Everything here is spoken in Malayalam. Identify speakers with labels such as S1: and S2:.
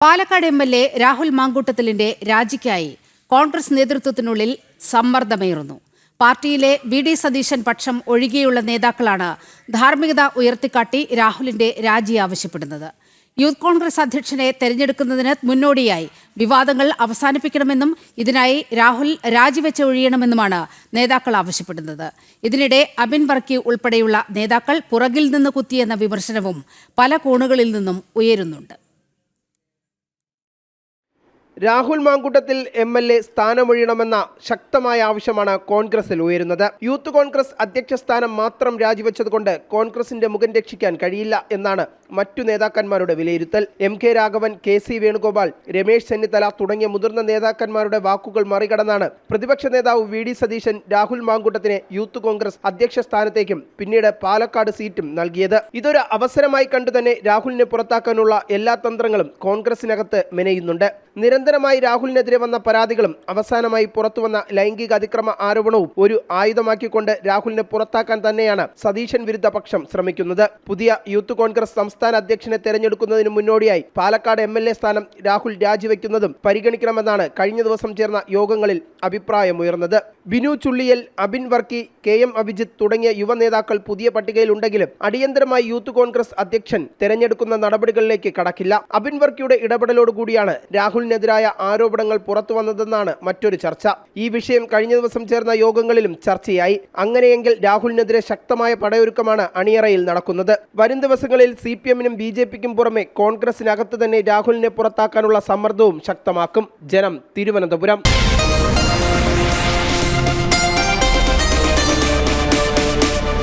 S1: Palakkad M L A Rahul മാങ്കൂട്ടത്തിലിന്റെ രാജിക്കായി കോൺഗ്രസ് നേതൃത്വത്തിനുള്ളിൽ സമ്മർദ്ദമേറുന്നു. പാർട്ടിയിലെ വി ഡി സതീശൻ പക്ഷം ഒഴികെയുള്ള നേതാക്കളാണ് ധാർമ്മികത ഉയർത്തിക്കാട്ടി രാഹുലിന്റെ രാജി ആവശ്യപ്പെടുന്നത്. യൂത്ത് കോൺഗ്രസ് അധ്യക്ഷനെ തെരഞ്ഞെടുക്കുന്നതിന് മുന്നോടിയായി വിവാദങ്ങൾ അവസാനിപ്പിക്കണമെന്നും ഇതിനായി രാഹുൽ രാജിവെച്ച് ഒഴിയണമെന്നുമാണ് നേതാക്കൾ ആവശ്യപ്പെടുന്നത്. ഇതിനിടെ അബിൻ വർക്കി ഉൾപ്പെടെയുള്ള നേതാക്കൾ പുറകിൽ നിന്ന് കുത്തിയെന്ന വിമർശനവും പല കോണുകളിൽ നിന്നും ഉയരുന്നുണ്ട്.
S2: Rahul Mamkootathil M L A സ്ഥാനമൊഴിയണമെന്ന ശക്തമായ ആവശ്യമാണ് കോൺഗ്രസിൽ ഉയരുന്നത്. യൂത്ത് കോൺഗ്രസ് അധ്യക്ഷ സ്ഥാനം മാത്രം രാജിവെച്ചതുകൊണ്ട് കോൺഗ്രസിന്റെ മുഖം രക്ഷിക്കാൻ കഴിയില്ല എന്നാണ് മറ്റു നേതാക്കന്മാരുടെ വിലയിരുത്തൽ. M K Raghavan K C Venugopal Ramesh Chennithala തുടങ്ങിയ മുതിർന്ന നേതാക്കന്മാരുടെ വാക്കുകൾ മറികടന്നാണ് പ്രതിപക്ഷ നേതാവ് വി ഡി സതീശൻ രാഹുൽ മാങ്കൂട്ടത്തിനെ യൂത്ത് കോൺഗ്രസ് അധ്യക്ഷ സ്ഥാനത്തേക്കും പിന്നീട് പാലക്കാട് സീറ്റും നൽകിയത്. ഇതൊരു അവസരമായി കണ്ടു തന്നെ രാഹുലിനെ പുറത്താക്കാനുള്ള എല്ലാ തന്ത്രങ്ങളും കോൺഗ്രസിനകത്ത് മെനയുന്നുണ്ട്. നിരന്തരമായി രാഹുലിനെതിരെ വന്ന പരാതികളും അവസാനമായി പുറത്തുവന്ന ലൈംഗിക അതിക്രമ ആരോപണവും ഒരു ആയുധമാക്കിക്കൊണ്ട് രാഹുലിനെ പുറത്താക്കാൻ തന്നെയാണ് സതീശൻ വിരുദ്ധ പക്ഷം ശ്രമിക്കുന്നത്. പുതിയ യൂത്ത് കോൺഗ്രസ് സംസ്ഥാന അധ്യക്ഷനെ തെരഞ്ഞെടുക്കുന്നതിന് മുന്നോടിയായി പാലക്കാട് എം സ്ഥാനം രാഹുൽ രാജിവെക്കുന്നതും പരിഗണിക്കണമെന്നാണ് കഴിഞ്ഞ ദിവസം ചേർന്ന യോഗങ്ങളിൽ അഭിപ്രായമുയർന്നത്. ബിനു ചുള്ളിയൽ അബിൻ വർക്കി കെ എം അഭിജിത്ത് തുടങ്ങിയ യുവ നേതാക്കൾ പുതിയ പട്ടികയിലുണ്ടെങ്കിലും അടിയന്തരമായി യൂത്ത് കോൺഗ്രസ് അധ്യക്ഷൻ തെരഞ്ഞെടുക്കുന്ന നടപടികളിലേക്ക് കടക്കില്ല. അബിൻ വർക്കിയുടെ ഇടപെടലോടുകൂടിയാണ് രാഹുലിനെതിരായ ആരോപണങ്ങൾ പുറത്തു വന്നതെന്നാണ് മറ്റൊരു ചർച്ച. ഈ വിഷയം കഴിഞ്ഞ ദിവസം ചേർന്ന യോഗങ്ങളിലും ചർച്ചയായി. അങ്ങനെയെങ്കിൽ രാഹുലിനെതിരെ ശക്തമായ പടയൊരുക്കമാണ് അണിയറയിൽ നടക്കുന്നത്. വരും ദിവസങ്ങളിൽ സി പി എമ്മിനും ബി ജെ പിക്കും പുറമെ കോൺഗ്രസിനകത്ത് തന്നെ രാഹുലിനെ പുറത്താക്കാനുള്ള സമ്മർദ്ദവും ശക്തമാക്കും. ജനം തിരുവനന്തപുരം.